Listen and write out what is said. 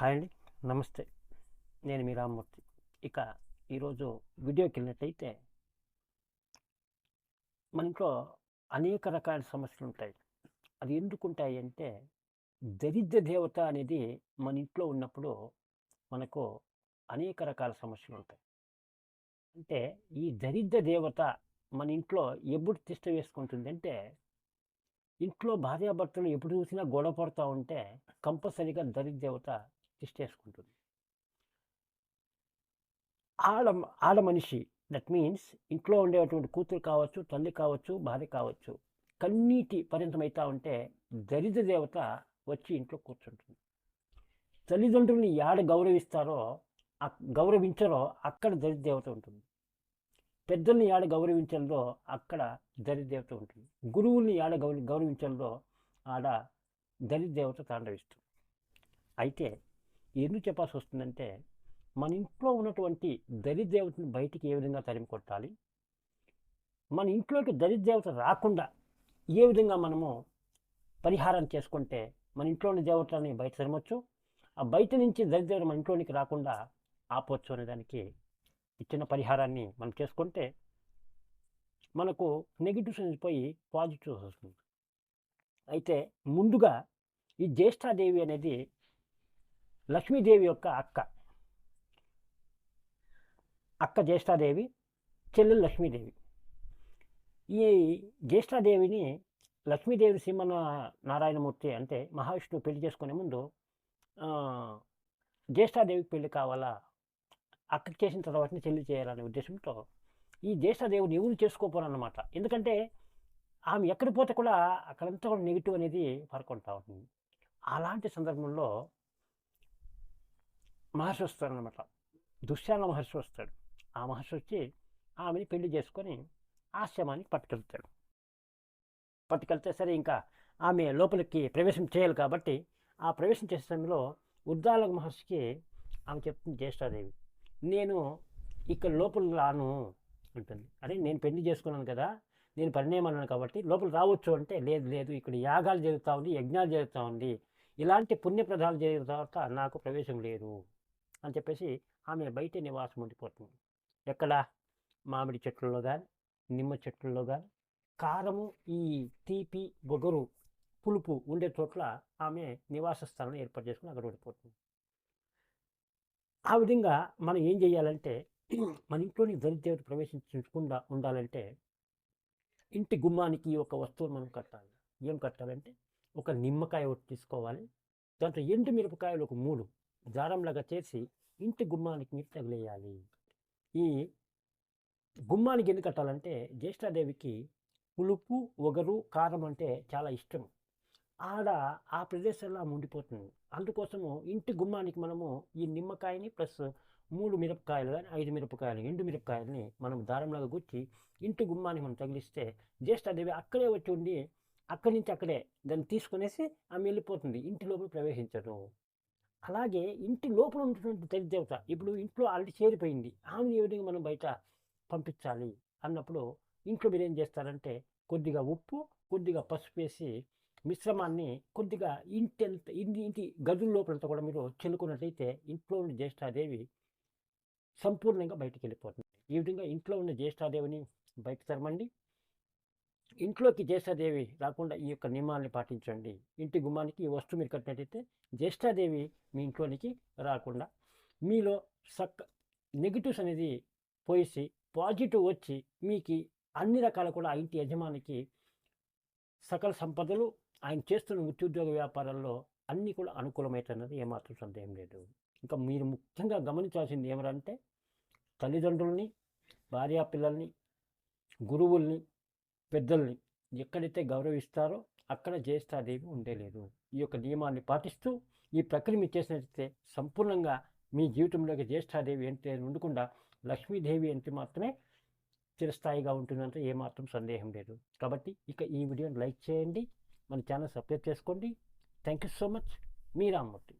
Hi అండి. నమస్తే. నేను మీ రామ్మూర్తి. ఇక ఈరోజు వీడియోకి వెళ్ళినట్టయితే మన ఇంట్లో అనేక రకాల సమస్యలు ఉంటాయి. అది ఎందుకుంటాయి అంటే దరిద్ర దేవత అనేది మన ఇంట్లో ఉన్నప్పుడు మనకు అనేక రకాల సమస్యలు ఉంటాయి. అంటే ఈ దరిద్ర దేవత మన ఇంట్లో ఎప్పుడు తిష్ట వేసుకుంటుంది అంటే ఇంట్లో భార్యాభర్తలు ఎప్పుడు చూసినా గొడవ పడుతూ ఉంటే కంపల్సరీగా దరిద్ర దేవత తిష్టేసుకుంటుంది ఆడ ఆడ మనిషి దట్ మీన్స్ ఇంట్లో ఉండేటువంటి కూతురు కావచ్చు తల్లి కావచ్చు భార్య కావచ్చు కన్నీటి పరిమితమవుతా ఉంటే దరిద్ర దేవత వచ్చి ఇంట్లో కూర్చుంటుంది. తల్లిదండ్రుల్ని యాడ గౌరవిస్తారో గౌరవించరో అక్కడ దరిద్ర దేవత ఉంటుంది. పెద్దల్ని యాడ గౌరవించడంలో అక్కడ దరిదేవత ఉంటుంది. గురువుల్ని యాడ గౌరవ గౌరవించడంలో ఆడ దరిదేవత తాండవిస్తుంది. అయితే ఎందుకు చెప్పాల్సి వస్తుందంటే మన ఇంట్లో ఉన్నటువంటి దరిదేవతని బయటికి ఏ విధంగా తరిమి కొట్టాలి? మన ఇంట్లోకి దరిదేవత రాకుండా ఏ విధంగా మనము పరిహారం చేసుకుంటే మన ఇంట్లోని దేవతలని బయట తరమొచ్చు? ఆ బయట నుంచి దరిద్రత మన ఇంట్లోనికి రాకుండా ఆపవచ్చు అనే దానికి ఇచ్చిన పరిహారాన్ని మనం చేసుకుంటే మనకు నెగిటివ్స్ పోయి పాజిటివ్స్ వస్తుంది. అయితే ముందుగా ఈ జ్యేష్ఠాదేవి అనేది లక్ష్మీదేవి యొక్క అక్క. అక్క జ్యేష్ఠాదేవి చెల్లెలు లక్ష్మీదేవి. ఈ జ్యేష్ఠాదేవిని లక్ష్మీదేవి సింహన నారాయణమూర్తి అంటే మహావిష్ణువు పెళ్ళి చేసుకునే ముందు జ్యేష్ఠాదేవికి పెళ్ళి కావాలా? అక్కకి చేసిన తర్వాతనే చెల్లి చేయాలనే ఉద్దేశంతో ఈ జ్యేష్ఠాదేవిని ఎవరు చేసుకోపోరన్నమాట. ఎందుకంటే ఆమె ఎక్కడికి పోతే కూడా అక్కడంతా కూడా నెగిటివ్ అనేది పడుకుంటా ఉంటుంది. అలాంటి సందర్భంలో మహర్షి వస్తాడనమాట దుశ్యాన మహర్షి వస్తాడు ఆ మహర్షి వచ్చి ఆమెని పెళ్ళి చేసుకొని ఆశ్రమానికి పట్టుకెళ్తాడు. పట్టుకెళ్తే సరే ఇంకా ఆమె లోపలికి ప్రవేశం చేయాలి కాబట్టి ఆ ప్రవేశం చేసే సమయంలో ఉద్దాల మహర్షికి ఆమె చెప్తుంది జ్యేష్ఠాదేవి నేను ఇక్కడ లోపల రాను ఉంటుంది అరే నేను పెళ్ళి చేసుకున్నాను కదా నేను పరిణయమన్నాను కాబట్టి లోపల రావచ్చు అంటే లేదు లేదు ఇక్కడ యాగాలు జరుగుతూ ఉంది యజ్ఞాలు జరుగుతూ ఉంది. ఇలాంటి పుణ్యప్రదాలు జరిగిన తర్వాత నాకు ప్రవేశం లేదు. అని చెప్పేసి ఆమె బయట నివాసం ఉండిపోతుంది. ఎక్కడ? మామిడి చెట్లలో కానీ నిమ్మ చెట్లలో కానీ కారము ఈ తీపి బొగరు పులుపు ఉండే చోట్ల ఆమె నివాస స్థానం ఏర్పాటు చేసుకుని అక్కడ ఉండిపోతుంది. ఆ విధంగా మనం ఏం చేయాలంటే మన ఇంట్లోని దరిద్రత ప్రవేశించకుండా ఉండాలంటే ఇంటి గుమ్మానికి ఒక వస్తువును మనం కట్టాలి. ఏం కట్టాలంటే ఒక నిమ్మకాయ ఒకటి తీసుకోవాలి. దాంట్లో ఎండు మిరపకాయలు ఒక మూడు. జారంలాగా చేసి ఇంటి గుమ్మానికి మీరు తగిలేయాలి. ఈ గుమ్మానికి ఎందుకు కట్టాలంటే జ్యేష్ఠాదేవికి పులుపు ఒగరు కారం అంటే చాలా ఇష్టం. ఆడ ఆ ప్రదేశంలో ఉండిపోతుంది. అందుకోసము ఇంటి గుమ్మానికి మనము ఈ నిమ్మకాయని ప్లస్ మూడు మిరపకాయలు కానీ ఐదు మిరపకాయలు ఎండు మిరపకాయలని మనం దారంలాగా గుచ్చి ఇంటి గుమ్మానికి మనం తగిలిస్తే జ్యేష్ఠాదేవి అక్కడే వచ్చి ఉండి అక్కడి నుంచి అక్కడే దాన్ని తీసుకునేసి ఆమె వెళ్ళిపోతుంది. ఇంటి లోపల ప్రవేశించదు అలాగే ఇంటి లోపల ఉన్నటువంటి దరిదేవత ఇప్పుడు ఇంట్లో ఆల్రెడీ చేరిపోయింది. ఆమెను ఏ విధంగా మనం బయట పంపించాలి అన్నప్పుడు ఇంట్లో మీరు ఏం చేస్తారంటే కొద్దిగా ఉప్పు కొద్దిగా పసుపు వేసి మిశ్రమాన్ని కొద్దిగా ఇంటి ఇంటి ఇంటి గదుల లోపలంతా కూడా మీరు చెల్లుకున్నట్లయితే ఇంట్లో ఉన్న జ్యేష్ఠాదేవి సంపూర్ణంగా బయటికి వెళ్ళిపోతుంది ఈ విధంగా ఇంట్లో ఉన్న జ్యేష్ఠాదేవిని బయట తరమండి. ఇంట్లోకి జ్యేష్ఠాదేవి రాకుండా ఈ యొక్క నియమాల్ని పాటించండి. ఇంటి గుమ్మానికి ఈ వస్తువు మీరు కట్టినట్టయితే జ్యేష్ఠాదేవి మీ ఇంట్లోనికి రాకుండా మీలో సక్ నెగిటివ్స్ అనేది పోయేసి పాజిటివ్ వచ్చి మీకు అన్ని రకాల కూడా ఆ ఇంటి యజమానికి సకల సంపదలు ఆయన చేస్తున్న ఉద్యోగ వ్యాపారాల్లో అన్నీ కూడా అనుకూలమవుతున్నది ఏమాత్రం సందేహం లేదు. ఇంకా మీరు ముఖ్యంగా గమనించాల్సింది ఏమిటంటే తల్లిదండ్రుల్ని భార్యా పిల్లల్ని గురువుల్ని పెద్దల్ని ఎక్కడైతే గౌరవిస్తారో అక్కడ జయస్థాదేవి ఉండేలేదు. ఈ యొక్క నియమాన్ని పాటిస్తూ ఈ ప్రక్రియ చేసినట్లయితే సంపూర్ణంగా మీ జీవితంలోకి జ్యేష్ఠాదేవి అంటే ఉండకుండా లక్ష్మీదేవి అంటే మాత్రమే చిరస్థాయిగా ఉంటుందంటే ఏమాత్రం సందేహం లేదు. కాబట్టి ఇక ఈ వీడియోని లైక్ చేయండి మన ఛానల్ సబ్స్క్రైబ్ చేసుకోండి. Thank you so much. Me Rammurthy